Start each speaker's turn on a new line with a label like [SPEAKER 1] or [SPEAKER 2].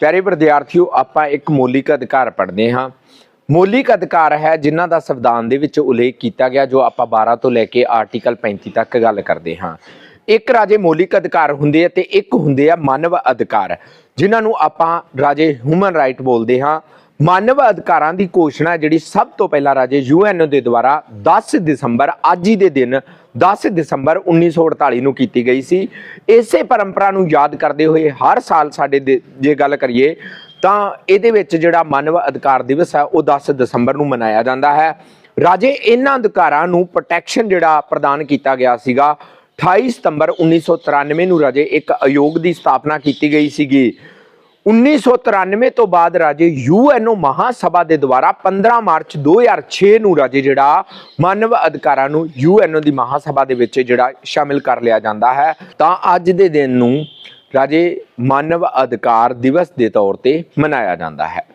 [SPEAKER 1] ਪਿਆਰੇ ਵਿਦਿਆਰਥੀਓ, ਆਪਾਂ ਇੱਕ ਮੌਲਿਕ ਅਧਿਕਾਰ ਪੜ੍ਹਦੇ ਹਾਂ। ਮੌਲਿਕ ਅਧਿਕਾਰ ਹੈ ਜਿਨ੍ਹਾਂ ਦਾ ਸੰਵਿਧਾਨ ਦੇ ਵਿੱਚ ਉਲੇਖ ਕੀਤਾ ਗਿਆ, ਜੋ ਆਪਾਂ 12 ਤੋਂ ਲੈ ਕੇ ਆਰਟੀਕਲ 35 ਤੱਕ ਗੱਲ ਕਰਦੇ ਹਾਂ। ਇੱਕ ਰਾਜੇ ਮੌਲਿਕ ਅਧਿਕਾਰ ਹੁੰਦੇ ਆ ਤੇ ਇੱਕ ਹੁੰਦੇ ਆ ਮਾਨਵ ਅਧਿਕਾਰ, ਜਿਨ੍ਹਾਂ ਨੂੰ ਆਪਾਂ ਰਾਜੇ ਹਿਊਮਨ ਰਾਈਟ ਬੋਲਦੇ ਹਾਂ। ਮਾਨਵ ਅਧਿਕਾਰਾਂ ਦੀ ਘੋਸ਼ਣਾ ਜਿਹੜੀ ਸਭ ਤੋਂ ਪਹਿਲਾਂ ਰਾਜੇ ਯੂਐਨ ਦੇ ਦੁਆਰਾ 10 ਦਸੰਬਰ, ਅੱਜ ਹੀ ਦੇ ਦਿਨ 10 ਦਸੰਬਰ 1948 ਨੂੰ ਕੀਤੀ ਗਈ ਸੀ। ਇਸੇ ਪਰੰਪਰਾ ਨੂੰ ਯਾਦ ਕਰਦੇ ਹੋਏ ਹਰ ਸਾਲ ਸਾਡੇ ਜੇ ਗੱਲ ਕਰੀਏ ਤਾਂ ਇਹਦੇ ਵਿੱਚ ਜਿਹੜਾ ਮਾਨਵ ਅਧਿਕਾਰ ਦਿਵਸ ਹੈ, ਉਹ 10 ਦਸੰਬਰ ਨੂੰ ਮਨਾਇਆ ਜਾਂਦਾ ਹੈ। ਰਾਜੇ, ਇਹਨਾਂ ਅਧਿਕਾਰਾਂ ਨੂੰ ਪ੍ਰੋਟੈਕਸ਼ਨ ਜਿਹੜਾ ਪ੍ਰਦਾਨ ਕੀਤਾ ਗਿਆ ਸੀਗਾ 28 ਸਤੰਬਰ 1993 ਨੂੰ ਰਾਜੇ ਇੱਕ ਆਯੋਗ ਦੀ ਸਥਾਪਨਾ ਕੀਤੀ ਗਈ ਸੀਗੀ। 1993 ਤੋਂ ਬਾਅਦ ਰਾਜੇ ਯੂਐਨਓ ਮਹਾਸਭਾ ਦੇ ਦੁਆਰਾ 15 ਮਾਰਚ 2006 ਨੂੰ ਰਾਜੇ ਜਿਹੜਾ ਮਾਨਵ ਅਧਿਕਾਰਾਂ ਨੂੰ ਯੂਐਨਓ ਦੀ ਮਹਾਸਭਾ ਦੇ ਵਿੱਚ ਜਿਹੜਾ ਸ਼ਾਮਿਲ ਕਰ ਲਿਆ ਜਾਂਦਾ ਹੈ, ਤਾਂ ਅੱਜ ਦੇ ਦਿਨ ਨੂੰ ਰਾਜੇ ਮਾਨਵ ਅਧਿਕਾਰ ਦਿਵਸ ਦੇ ਤੌਰ ਤੇ ਮਨਾਇਆ ਜਾਂਦਾ ਹੈ।